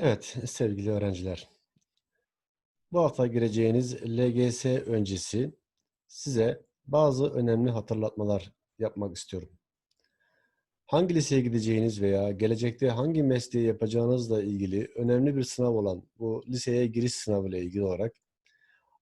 Evet, sevgili öğrenciler. Bu hafta gireceğiniz LGS öncesi size bazı önemli hatırlatmalar yapmak istiyorum. Hangi liseye gideceğiniz veya gelecekte hangi mesleği yapacağınızla ilgili önemli bir sınav olan bu liseye giriş sınavı ile ilgili olarak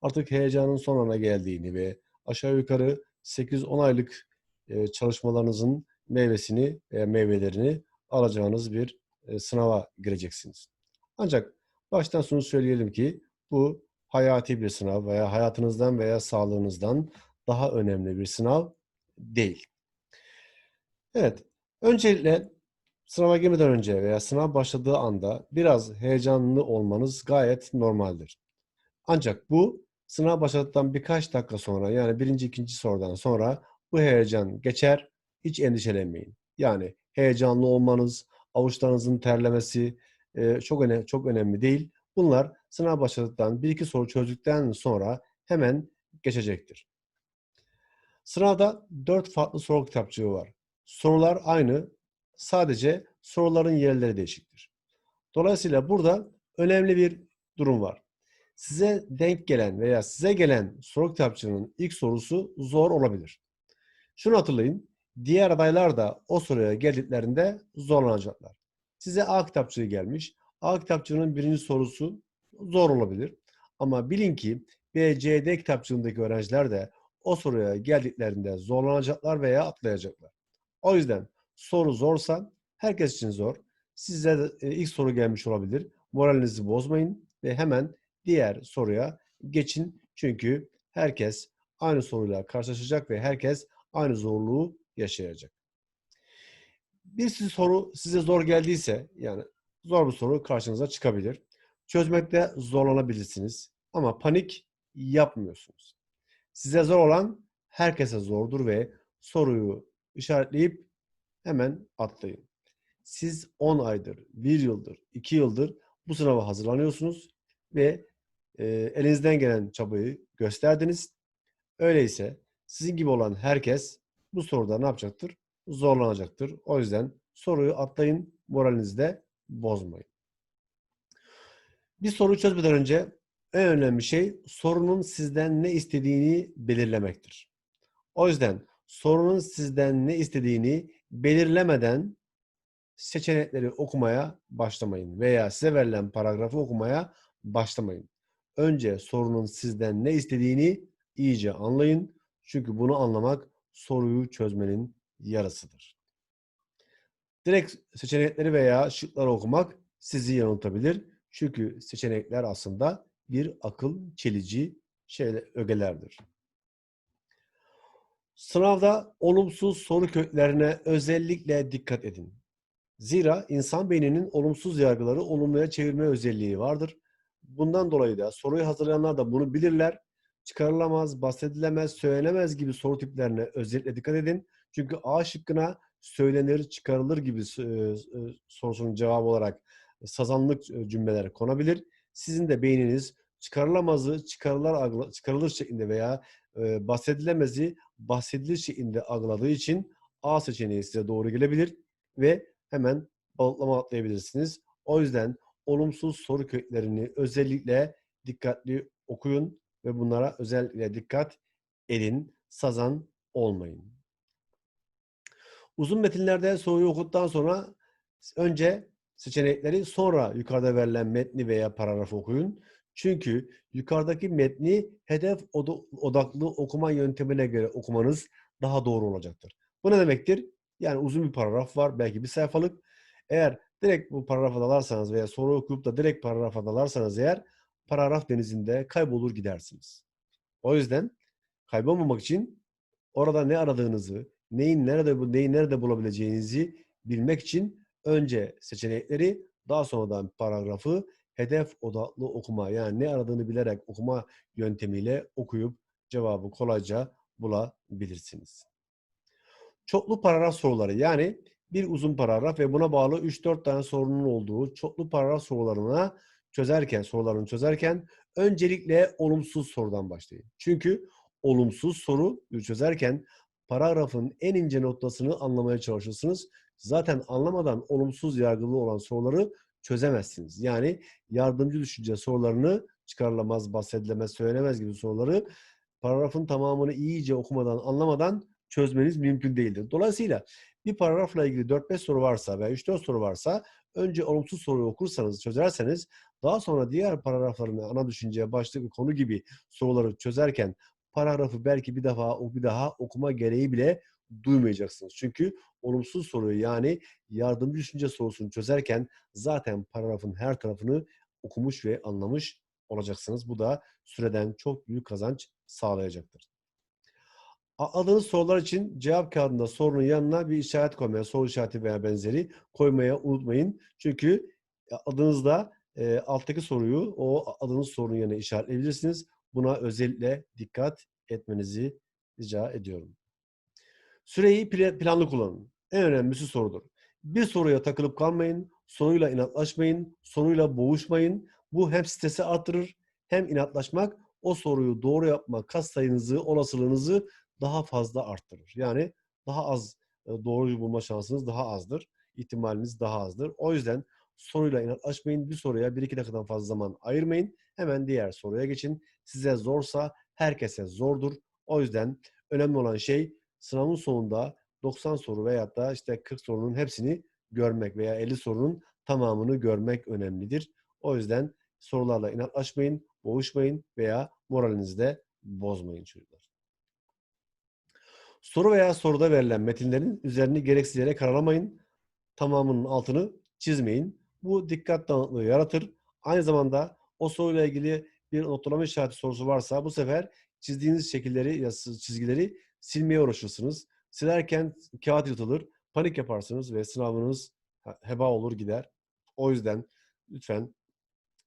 artık heyecanın son ana geldiğini ve aşağı yukarı 8-10 aylık e, çalışmalarınızın meyvesini veya meyvelerini alacağınız bir e, sınava gireceksiniz. Ancak baştan şunu söyleyelim ki bu hayati bir sınav veya hayatınızdan veya sağlığınızdan daha önemli bir sınav değil. Evet, öncelikle sınava girmeden önce veya sınav başladığı anda biraz heyecanlı olmanız gayet normaldir. Ancak bu sınav başladıktan birkaç dakika sonra yani birinci ikinci sorudan sonra bu heyecan geçer. Hiç endişelenmeyin. Yani heyecanlı olmanız, avuçlarınızın terlemesi e, çok önemli, çok önemli değil. Bunlar sınav başladıktan bir iki soru çözdükten sonra hemen geçecektir. Sınavda dört farklı soru kitapçığı var. Sorular aynı, sadece soruların yerleri değişiktir. Dolayısıyla burada önemli bir durum var. Size denk gelen veya size gelen soru kitapçığının ilk sorusu zor olabilir. Şunu hatırlayın, diğer adaylar da o soruya geldiklerinde zorlanacaklar. Size A kitapçığı gelmiş. A kitapçığının birinci sorusu zor olabilir. Ama bilin ki B, C, D kitapçığındaki öğrenciler de o soruya geldiklerinde zorlanacaklar veya atlayacaklar. O yüzden soru zorsa herkes için zor. Size de e, ilk soru gelmiş olabilir. Moralinizi bozmayın ve hemen diğer soruya geçin. Çünkü herkes aynı soruyla karşılaşacak ve herkes aynı zorluğu yaşayacak. Bir soru size zor geldiyse yani zor bir soru karşınıza çıkabilir. Çözmekte zorlanabilirsiniz ama panik yapmıyorsunuz. Size zor olan herkese zordur ve soruyu işaretleyip hemen atlayın. Siz 10 aydır, 1 yıldır, 2 yıldır bu sınava hazırlanıyorsunuz ve e, elinizden gelen çabayı gösterdiniz. Öyleyse sizin gibi olan herkes bu soruda ne yapacaktır? Zorlanacaktır. O yüzden soruyu atlayın, moralinizi de bozmayın. Bir soruyu çözmeden önce en önemli şey sorunun sizden ne istediğini belirlemektir. O yüzden sorunun sizden ne istediğini belirlemeden seçenekleri okumaya başlamayın veya size verilen paragrafı okumaya başlamayın. Önce sorunun sizden ne istediğini iyice anlayın. Çünkü bunu anlamak soruyu çözmenin yarısıdır. Direkt seçenekleri veya şıkları okumak sizi yanıltabilir. Çünkü seçenekler aslında bir akıl çelici şeyler, ögelerdir. Sınavda olumsuz soru köklerine özellikle dikkat edin. Zira insan beyninin olumsuz yargıları olumluya çevirme özelliği vardır. Bundan dolayı da soruyu hazırlayanlar da bunu bilirler. Çıkarılamaz, bahsedilemez, söylenemez gibi soru tiplerine özellikle dikkat edin. Çünkü A şıkkına söylenir, çıkarılır gibi sorusunun cevabı olarak sazanlık cümleler konabilir. Sizin de beyniniz çıkarılamazı çıkarılır, çıkarılır şeklinde veya bahsedilemezi bahsedilir şeklinde algıladığı için A seçeneği size doğru gelebilir ve hemen balıklama atlayabilirsiniz. O yüzden olumsuz soru köklerini özellikle dikkatli okuyun ve bunlara özellikle dikkat edin. Sazan olmayın. Uzun metinlerde soruyu okuduktan sonra önce seçenekleri sonra yukarıda verilen metni veya paragrafı okuyun. Çünkü yukarıdaki metni hedef odaklı okuma yöntemine göre okumanız daha doğru olacaktır. Bu ne demektir? Yani uzun bir paragraf var, belki bir sayfalık. Eğer direkt bu paragrafa dalarsanız veya soru okuyup da direkt paragrafa dalarsanız eğer paragraf denizinde kaybolur gidersiniz. O yüzden kaybolmamak için orada ne aradığınızı, neyin nerede bu neyi nerede bulabileceğinizi bilmek için önce seçenekleri daha sonradan paragrafı hedef odaklı okuma yani ne aradığını bilerek okuma yöntemiyle okuyup cevabı kolayca bulabilirsiniz. Çoklu paragraf soruları yani bir uzun paragraf ve buna bağlı 3-4 tane sorunun olduğu çoklu paragraf sorularına çözerken, sorularını çözerken öncelikle olumsuz sorudan başlayın. Çünkü olumsuz soru çözerken paragrafın en ince noktasını anlamaya çalışırsınız. Zaten anlamadan olumsuz yargılı olan soruları çözemezsiniz. Yani yardımcı düşünce sorularını çıkarılamaz, bahsedilemez, söylenemez gibi soruları paragrafın tamamını iyice okumadan, anlamadan çözmeniz mümkün değildir. Dolayısıyla bir paragrafla ilgili 4-5 soru varsa veya 3-4 soru varsa önce olumsuz soruyu okursanız, çözerseniz daha sonra diğer paragrafların ana düşünce, başlık, konu gibi soruları çözerken paragrafı belki bir defa bir daha okuma gereği bile duymayacaksınız. Çünkü olumsuz soruyu yani yardımcı düşünce sorusunu çözerken zaten paragrafın her tarafını okumuş ve anlamış olacaksınız. Bu da süreden çok büyük kazanç sağlayacaktır. Adınız sorular için cevap kağıdında sorunun yanına bir işaret koymaya, soru işareti veya benzeri koymaya unutmayın. Çünkü adınızda e, alttaki soruyu o adınız sorunun yanına işaretleyebilirsiniz. Buna özellikle dikkat etmenizi rica ediyorum. Süreyi planlı kullanın. En önemlisi sorudur. Bir soruya takılıp kalmayın, soruyla inatlaşmayın, soruyla boğuşmayın. Bu hem stresi arttırır hem inatlaşmak o soruyu doğru yapma kas sayınızı, olasılığınızı daha fazla arttırır. Yani daha az e, doğruyu bulma şansınız daha azdır. ihtimaliniz daha azdır. O yüzden soruyla inatlaşmayın. Bir soruya bir iki dakikadan fazla zaman ayırmayın. Hemen diğer soruya geçin. Size zorsa herkese zordur. O yüzden önemli olan şey sınavın sonunda 90 soru veya da işte 40 sorunun hepsini görmek veya 50 sorunun tamamını görmek önemlidir. O yüzden sorularla inatlaşmayın, boğuşmayın veya moralinizi de bozmayın çocuklar. Soru veya soruda verilen metinlerin üzerini gereksiz yere karalamayın. Tamamının altını çizmeyin. Bu dikkat dağınıklığı yaratır. Aynı zamanda o soruyla ilgili bir notlama işareti sorusu varsa bu sefer çizdiğiniz şekilleri çizgileri silmeye uğraşırsınız. Silerken kağıt yırtılır, panik yaparsınız ve sınavınız heba olur gider. O yüzden lütfen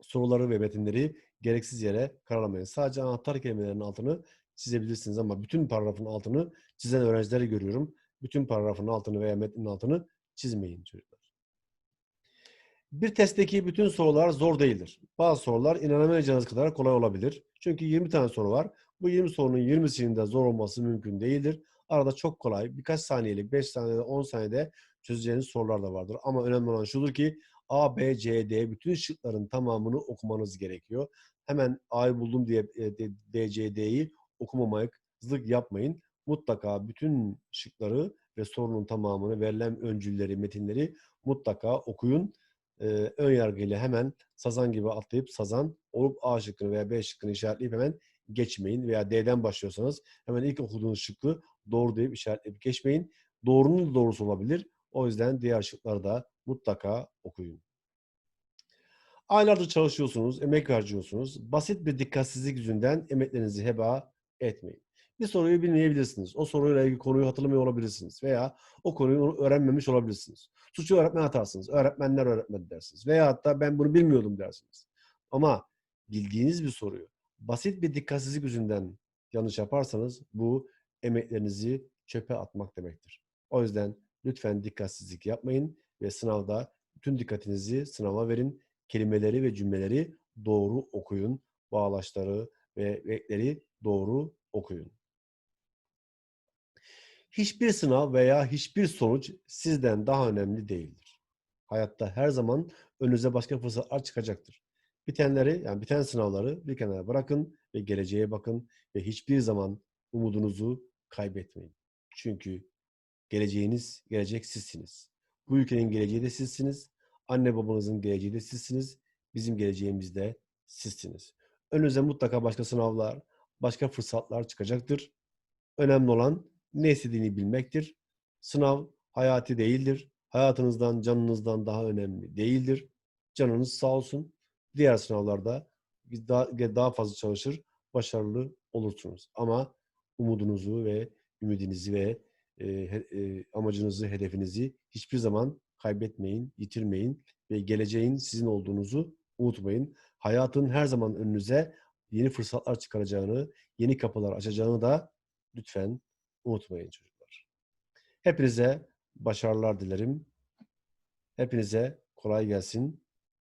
soruları ve metinleri gereksiz yere karalamayın. Sadece anahtar kelimelerin altını çizebilirsiniz ama bütün paragrafın altını çizen öğrencileri görüyorum. Bütün paragrafın altını veya metnin altını çizmeyin çocuklar. Bir testteki bütün sorular zor değildir. Bazı sorular inanamayacağınız kadar kolay olabilir. Çünkü 20 tane soru var. Bu 20 sorunun 20'sinin de zor olması mümkün değildir. Arada çok kolay, birkaç saniyelik, 5 saniyede, 10 saniyede çözeceğiniz sorular da vardır. Ama önemli olan şudur ki A, B, C, D bütün şıkların tamamını okumanız gerekiyor. Hemen A'yı buldum diye e, D, C, D'yi okumamayızlık yapmayın. Mutlaka bütün şıkları ve sorunun tamamını verilen öncülleri, metinleri mutlaka okuyun. Ee, ön yargıyla hemen sazan gibi atlayıp sazan olup A şıkkını veya B şıkkını işaretleyip hemen geçmeyin. Veya D'den başlıyorsanız hemen ilk okuduğunuz şıkkı doğru deyip işaretleyip geçmeyin. Doğrunun da doğrusu olabilir. O yüzden diğer şıkları da mutlaka okuyun. Aylardır çalışıyorsunuz, emek harcıyorsunuz. Basit bir dikkatsizlik yüzünden emeklerinizi heba etmeyin. Bir soruyu bilmeyebilirsiniz. O soruyla ilgili konuyu hatırlamıyor olabilirsiniz. Veya o konuyu öğrenmemiş olabilirsiniz. Suçu öğretmen atarsınız. Öğretmenler öğretmedi dersiniz. Veya hatta ben bunu bilmiyordum dersiniz. Ama bildiğiniz bir soruyu basit bir dikkatsizlik yüzünden yanlış yaparsanız bu emeklerinizi çöpe atmak demektir. O yüzden lütfen dikkatsizlik yapmayın ve sınavda bütün dikkatinizi sınava verin. Kelimeleri ve cümleleri doğru okuyun. Bağlaçları ve ekleri doğru okuyun. Hiçbir sınav veya hiçbir sonuç sizden daha önemli değildir. Hayatta her zaman önünüze başka fırsatlar çıkacaktır. Bitenleri, yani biten sınavları bir kenara bırakın ve geleceğe bakın ve hiçbir zaman umudunuzu kaybetmeyin. Çünkü geleceğiniz, gelecek sizsiniz. Bu ülkenin geleceği de sizsiniz. Anne babanızın geleceği de sizsiniz. Bizim geleceğimiz de sizsiniz. Önünüze mutlaka başka sınavlar, başka fırsatlar çıkacaktır. Önemli olan ne istediğini bilmektir. Sınav hayati değildir. Hayatınızdan, canınızdan daha önemli değildir. Canınız sağ olsun. Diğer sınavlarda daha, daha fazla çalışır, başarılı olursunuz. Ama umudunuzu ve ümidinizi ve e, e, amacınızı, hedefinizi hiçbir zaman kaybetmeyin, yitirmeyin ve geleceğin sizin olduğunuzu unutmayın. Hayatın her zaman önünüze yeni fırsatlar çıkaracağını, yeni kapılar açacağını da lütfen unutmayın çocuklar. Hepinize başarılar dilerim. Hepinize kolay gelsin.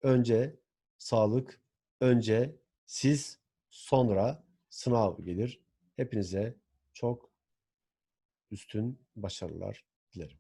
Önce sağlık, önce siz, sonra sınav gelir. Hepinize çok üstün başarılar dilerim.